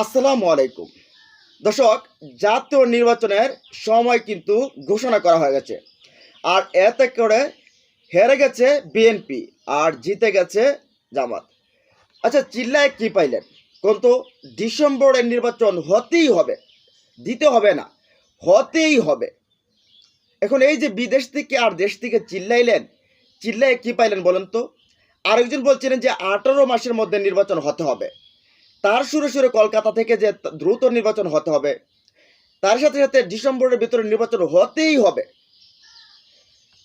আসসালামু আলাইকুম। দর্শক, জাতীয় নির্বাচনের সময় কিন্তু ঘোষণা করা হয়ে গেছে। আর এতে করে হেরে গেছে বিএনপি আর জিতে গেছে জামাত। আচ্ছা চিল্লায় কি পাইলেন? কিন্তু ডিসেম্বরের নির্বাচন হতেই হবে, দিতে হবে না, হতেই হবে। এখন এই যে বিদেশ থেকে আর দেশ থেকে চিল্লাইলেন, চিল্লায় কি পাইলেন বলেন তো? আরেকজন বলছিলেন যে আঠারো মাসের মধ্যে নির্বাচন হতে হবে। তার সুরে সুরে কলকাতা থেকে যে দ্রুত নির্বাচন হতে হবে, তার সাথে সাথে ডিসেম্বরের ভিতরে নির্বাচন হতেই হবে।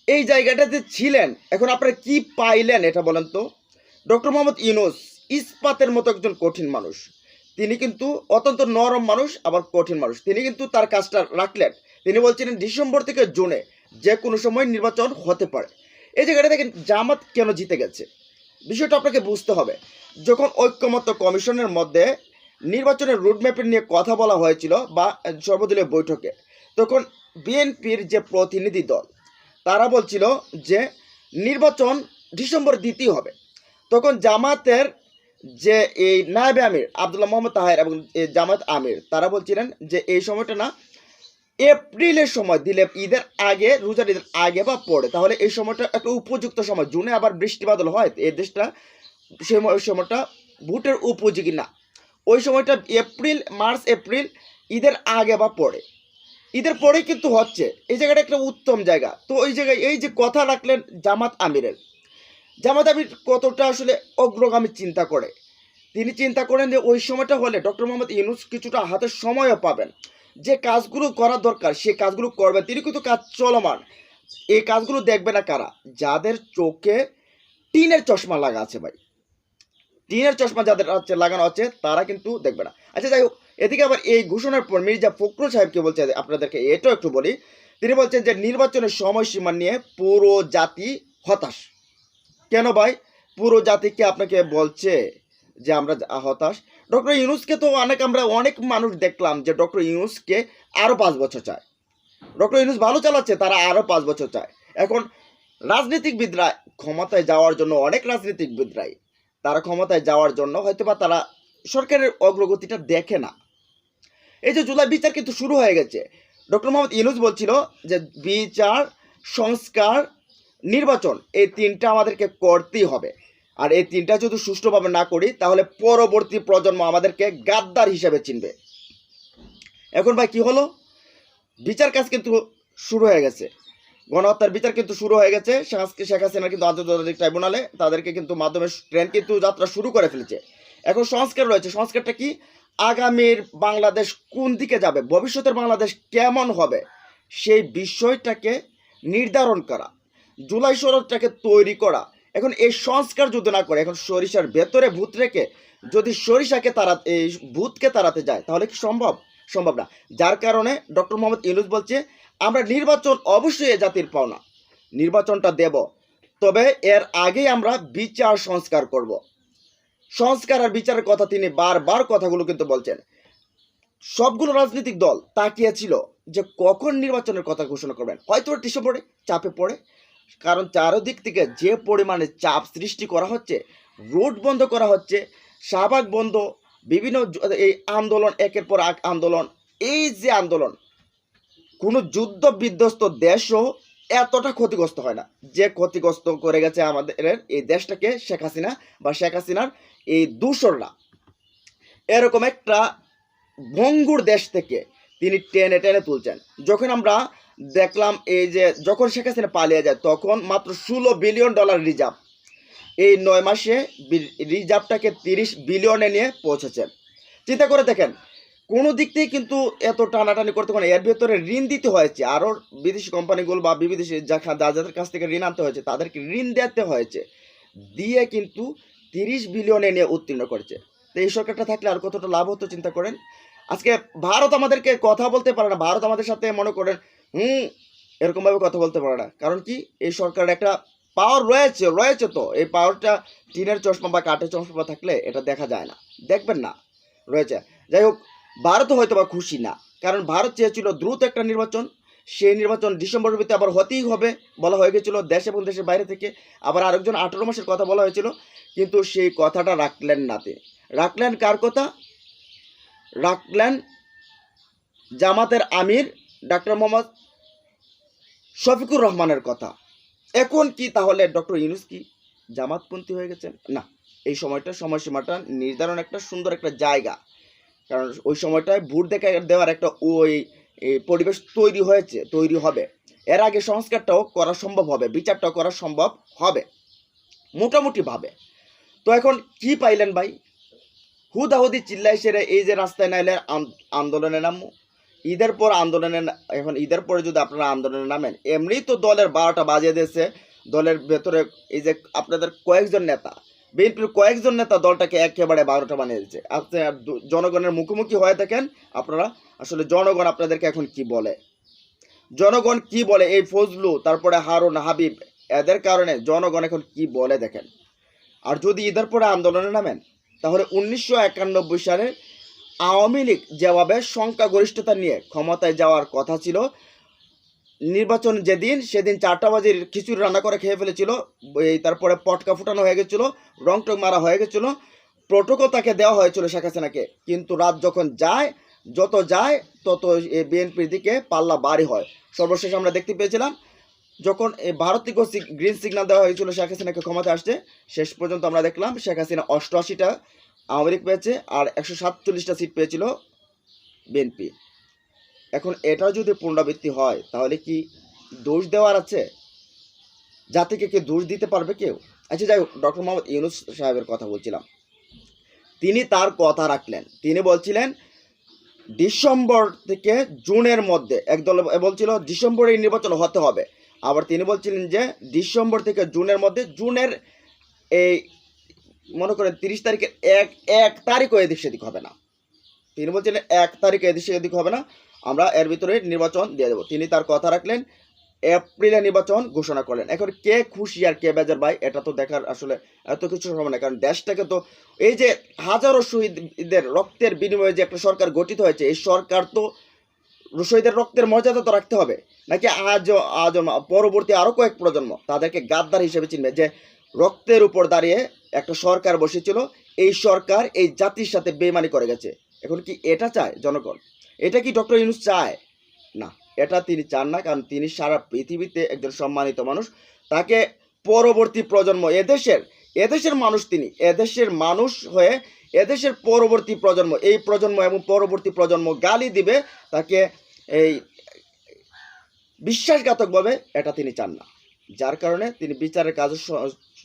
এই জায়গাটাতে ছিলেন, এখন আপনারা কি পাইলেন এটা বলেন তো? ডক্টর মোহাম্মদ ইউনুস ইস্পাতের মতো একজন কঠিন মানুষ। তিনি কিন্তু অত্যন্ত নরম মানুষ, আবার কঠিন মানুষ। তিনি কিন্তু তার কাজটা রাখলেন। তিনি বলছিলেন ডিসেম্বর থেকে জুনে যে কোনো সময় নির্বাচন হতে পারে। এই জায়গাটা দেখেন জামাত কেন জিতে গেছে? বিষয়টা আপনাকে বুঝতে হবে। যখন ঐক্যমত্য কমিশনের মধ্যে নির্বাচনের রুটম্যাপের নিয়ে কথা বলা হয়েছিল বা সর্বদলীয় বৈঠকে, তখন বিএনপির যে প্রতিনিধি দল, তারা বলছিল যে নির্বাচন ডিসেম্বর দিতেই হবে। তখন জামাতের যে এই নায়েবে আমির, আবদুল্লাহ মোহাম্মদ তাহের এবং জামাত আমির, তারা বলছিলেন যে এই সময়টা না এপ্রিলের সময় দিলে ঈদের আগে, রোজার ঈদের আগে বা পরে। তাহলে এই সময়টা একটা উপযুক্ত সময়। জুনে আবার বৃষ্টি বাদল হয়, এই দেশটা সেই সময়টা ভোটের উপযোগী না। ওই সময়টা এপ্রিল, মার্চ, এপ্রিল, ঈদের আগে বা পরে। ঈদের পরেই কিন্তু হচ্ছে। এই জায়গাটা একটা উত্তম জায়গা। তো ওই জায়গায় এই যে কথা রাখলেন জামাত আমিরের। জামাত আমির কতটা আসলে অগ্রগামী চিন্তা করে? তিনি চিন্তা করেন যে ওই সময়টা হলে ডক্টর মোহাম্মদ ইউনুস কিছুটা হাতে সময়ও পাবেন। যে কাজগুলো করা দরকার, সে কাজগুলো করবেন তিনি কিন্তু কাজ চলমান। এই কাজগুলো দেখবে না কারা? যাদের চোখে টিনের চশমা লাগা আছে ভাই। টিনের চশমা যাদের হচ্ছে লাগানো আছে, তারা কিন্তু দেখবে না। আচ্ছা যাই হোক, এদিকে আবার এই ঘোষণার পর মির্জা ফখরুল সাহেবকে বলছে, আপনাদেরকে এটাও একটু বলি। তিনি বলছেন যে, নির্বাচনের সময়সীমা নিয়ে পুরো জাতি হতাশ। কেন ভাই? পুরো জাতিকে আপনাকে বলছে যে আমরা হতাশ। ডক্টর ইউনুসকে তো অনেক আমরা অনেক মানুষ দেখলাম যে ডক্টর ইউনুসকে আরও পাঁচ বছর চায়। ডক্টর ইউনুস ভালো চালাচ্ছে, তারা আরও পাঁচ বছর চায়। এখন রাজনীতিকবিদরা ক্ষমতায় যাওয়ার জন্য অনেক রাজনীতিকবিদরাই, তারা ক্ষমতায় যাওয়ার জন্য হয়তোবা তারা সরকারের অগ্রগতিটা দেখে না। এই যে জুলাই বিচার কিন্তু শুরু হয়ে গেছে। ডক্টর মোহাম্মদ ইউনুস বলছিল যে বিচার, সংস্কার, নির্বাচন, এই তিনটা আমাদেরকে করতেই হবে। আর এই তিনটা যদি সুষ্ঠুভাবে না করি, তাহলে পরবর্তী প্রজন্ম আমাদেরকে গাদ্দার হিসেবে চিনবে। এখন ভাই কি হলো? বিচার কাজ কিন্তু শুরু হয়ে গেছে। গণহত্যার বিচার কিন্তু শুরু হয়ে গেছে। শেখ- হাসিনা কিন্তু আন্তর্জাতিক ট্রাইব্যুনালে তাদেরকে কিন্তু মাধ্যমে ট্রেন কিন্তু যাত্রা শুরু করে ফেলেছে। এখন সংস্কার রয়েছে। সংস্কারটা কি? আগামীর বাংলাদেশ কোন দিকে যাবে? ভবিষ্যতের বাংলাদেশ কেমন হবে? সেই বিষয়টাকে নির্ধারণ করা। জুলাই শরৎটাকে তৈরি করা। এখন এই সংস্কার যদি না করে, এখন সরিষার ভেতরে ভূত রেখে যদি সরিষাকে তারা, এই ভূতকে তাড়াতে যায়, তাহলে কি সম্ভব? সম্ভব না। যার কারণে ডক্টর মোহাম্মদ ইউনুস বলছে, আমরা নির্বাচন অবশ্যই এ জাতির পাওনা। নির্বাচনটা দেব। তবে এর আগেই আমরা বিচার সংস্কার করব। সংস্কার আর বিচারের কথা তিনি বারবার কথাগুলো কিন্তু বলছেন। সবগুলো রাজনৈতিক দল তাকিয়েছিল যে কখন নির্বাচনের কথা ঘোষণা করবেন। হয়তো ডিসেম্বরে চাপে পড়ে কারণ চারদিক থেকে যে পরিমাণে চাপ সৃষ্টি করা হচ্ছে, রোড বন্ধ করা হচ্ছে, শাহবাগ বন্ধ, বিভিন্ন এই আন্দোলন, একের পর এক আন্দোলন, এই যে আন্দোলন, কোনো যুদ্ধ বিধ্বস্ত দেশও এতটা ক্ষতিগ্রস্ত হয় না। যে ক্ষতিগ্রস্ত করে গেছে আমাদের এই দেশটাকে শেখ হাসিনা বা শেখ হাসিনার এই দূষররা এরকম একটা ভঙ্গুর দেশ থেকে তিনি টেনে টেনে তুলছেন। যখন আমরা দেখলাম এই যে যখন শেখ হাসিনা পালিয়ে যায়, তখন মাত্র ষোলো বিলিয়ন ডলার রিজার্ভ এই নয় মাসে রিজার্ভটাকে তিরিশ বিলিয়নে নিয়ে পৌঁছেছেন চিন্তা করে দেখেন, কোনো দিক থেকে কিন্তু এত টানাটানি করতে না। এর ভেতরে ঋণ দিতে হয়েছে। আরও বিদেশি কোম্পানিগুলো বা বিদেশি যা যাদের কাছ থেকে ঋণ আনতে হয়েছে, তাদেরকে ঋণ দিতে হয়েছে। দিয়ে কিন্তু তিরিশ বিলিয়নে নিয়ে উত্তীর্ণ করেছে। তো এই সরকারটা থাকলে আর কতটা লাভ হতো, চিন্তা করেন? আজকে ভারত আমাদেরকে কথা বলতে পারে না। ভারত আমাদের সাথে মনে করেন হুম, এরকমভাবে কথা বলতে পারে না। কারণ কি? এই সরকারের একটা পাওয়ার রয়েছে রয়েছে তো। এই পাওয়ারটা টিনের চশমা বা কাঠের চশমা থাকলে এটা দেখা যায় না। দেখবেন না, রয়েছে। যাই হোক ভারতও হয়তো বা খুশি না। কারণ ভারত চেয়েছিল দ্রুত একটা নির্বাচন। সেই নির্বাচন ডিসেম্বরের ভিতরে আবার হতেই হবে বলা হয়ে গেছিল দেশ এবং দেশের বাইরে থেকে। আবার আরেকজন আঠেরো মাসের কথা বলা হয়েছিল, কিন্তু সেই কথাটা রাখলেন না তিনি রাখলেন কার কথা? রাখলেন জামাতের আমির ডাক্তার মোহাম্মদ শফিকুর রহমানের কথা। এখন কি তাহলে ডক্টর ইউনুস কি জামাতপন্থী হয়ে গেছেন? না, এই সময়টা সময়সীমাটা নির্ধারণ একটা সুন্দর একটা জায়গা। কারণ ওই সময়টায় ভোট দেখা দেওয়ার একটা ওই পরিবেশ তৈরি হয়েছে, তৈরি হবে। এর আগে সংস্কারটাও করা সম্ভব হবে, বিচারটাও করা সম্ভব হবে, মোটামুটিভাবে। তো এখন কি পাইলেন ভাই? হুদাহুদি চিল্লাই সেরে এই যে রাস্তায় নাইলেন আন- আন্দোলনে নামবো। ঈদের পর আন্দোলনে এখন ঈদের পরে যদি আপনারা আন্দোলনে নামেন এমনি তো দলের বারোটা বাজিয়ে দিয়েছে। দলের ভেতরে এই যে আপনাদের কয়েকজন নেতা, বিএনপির কয়েকজন নেতা দলটাকে একেবারে বারোটা বানিয়ে দিচ্ছে আপনি জনগণের মুখোমুখি হয়ে থাকেন আপনারা। আসলে জনগণ আপনাদেরকে এখন কি বলে? জনগণ কি বলে? এই ফজলু, তারপরে হারুন, হাবিব, এদের কারণে জনগণ এখন কি বলে দেখেন? আর যদি ঈদের পরে আন্দোলনে নামেন, তাহলে উনিশশো একানব্বই সালে আওয়ামী লীগ যেভাবে সংখ্যাগরিষ্ঠতা নিয়ে ক্ষমতায় যাওয়ার কথা ছিল, নির্বাচন যেদিন, সেদিন চারটা বাজে খিচুড়ি রান্না করে খেয়ে ফেলেছিল, এই তারপরে পটকা ফুটানো হয়ে গেছিল, রং টং মারা হয়ে গেছিল প্রোটোকল তাকে দেওয়া হয়েছিল শেখ হাসিনাকে। কিন্তু রাত যখন যায়, যত যায়, তত বিএনপির দিকে পাল্লা বাড়ি হয়। সর্বশেষ আমরা দেখতে পেয়েছিলাম, যখন এই ভারত থেকে গ্রিন সিগন্যাল দেওয়া হয়েছিল শেখ হাসিনাকে ক্ষমতা আসতে, শেষ পর্যন্ত আমরা দেখলাম শেখ হাসিনা অষ্টআশিটা আওয়ামী লীগ পেয়েছে আর একশো সাতচল্লিশটা সিট পেয়েছিল বিএনপি। এখন এটা যদি পুনরাবৃত্তি হয়, তাহলে কি দোষ দেওয়ার আছে? জাতিকে কি দোষ দিতে পারবে কেউ? আচ্ছা যাই হোক, ডক্টর মোহাম্মদ ইউনুস সাহেবের কথা বলছিলাম। তিনি তার কথা রাখলেন। তিনি বলছিলেন, ডিসেম্বর থেকে জুনের মধ্যে একদল বলছিল, ডিসেম্বরে নির্বাচন হতে হবে। আবার তিনি বলছিলেন যে, ডিসেম্বর থেকে জুনের মধ্যে, জুনের এই মনে করেন তিরিশ তারিখের এক এক তারিখও এদিক সেদিক হবে না। তিনি বলছিলেন এক তারিখে এদিক সেদিক হবে না, আমরা এর ভিতরে নির্বাচন দিয়ে দেবো। তিনি তার কথা রাখলেন, এপ্রিলে নির্বাচন ঘোষণা করলেন। এখন কে খুশি আর কে বেজার ভাই, এটা তো দেখার আসলে এত কিছু সম্ভব না, কারণ দেশটাকে তো এই যে হাজারো শহীদদের রক্তের বিনিময়ে যে একটা সরকার গঠিত হয়েছে, এই সরকার তো শহীদের রক্তের মর্যাদা তো রাখতে হবে। নাকি আজ আজ পরবর্তী আরও কয়েক প্রজন্ম তাদেরকে গাদ্দার হিসেবে চিনবে যে রক্তের উপর দাঁড়িয়ে একটা সরকার বসেছিল। এই সরকার এই জাতির সাথে বেমানি করে গেছে। এখন কি এটা চায় জনগণ? এটা কি ডক্টর ইউনুস চায়? না, এটা তিনি চান না, কারণ তিনি সারা পৃথিবীতে একজন সম্মানিত মানুষ। তাকে পরবর্তী প্রজন্ম, এদেশের এদেশের মানুষ তিনি, এদেশের মানুষ হয়ে এদেশের পরবর্তী প্রজন্ম, এই প্রজন্ম এবং পরবর্তী প্রজন্ম গালি দিবে, তাকে এই বিশ্বাসঘাতকভাবে এটা তিনি চান না। যার কারণে তিনি বিচারের কাজ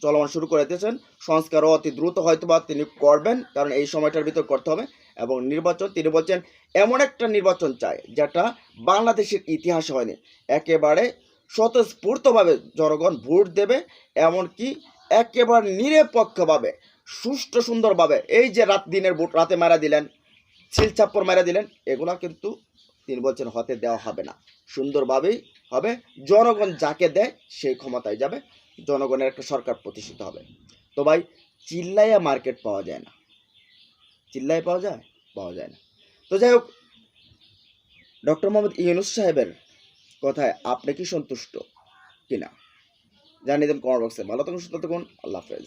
চলমান শুরু করে দিয়েছেন। সংস্কারও অতি দ্রুত হয়তো বা তিনি করবেন, কারণ এই সময়টার ভিতর করতে হবে। এবং নির্বাচন, তিনি বলছেন, এমন একটা নির্বাচন চায় যেটা বাংলাদেশের ইতিহাসে হয়নি। একেবারে স্বতঃস্ফূর্তভাবে জনগণ ভোট দেবে, এমনকি একেবারে নিরপেক্ষভাবে, সুষ্ঠু সুন্দরভাবে, এই যে রাত দিনের ভোট, রাতে মারা দিলেন, ছিলছাপ্পর মারা দিলেন, এগুলা কিন্তু তিনি বলছেন, হতে দেওয়া হবে না। সুন্দরভাবেই হবে। জনগণ যাকে দেয় সেই ক্ষমতায় যাবে। জনগণের একটা সরকার প্রতিষ্ঠিত হবে। তো ভাই, চিল্লাইয়া মার্কেট পাওয়া যায় না। চিল্লায় পাওয়া যায়? পাওয়া যায় না। তো যাই হোক, ডক্টর মোহাম্মদ ইউনুস সাহেবের কথায় আপনি কি সন্তুষ্ট কিনা? জানিয়ে দেন কমেন্ট বক্সে। ভালো থাকুন, সুস্থ থাকুন। আল্লাহ হাফেজ।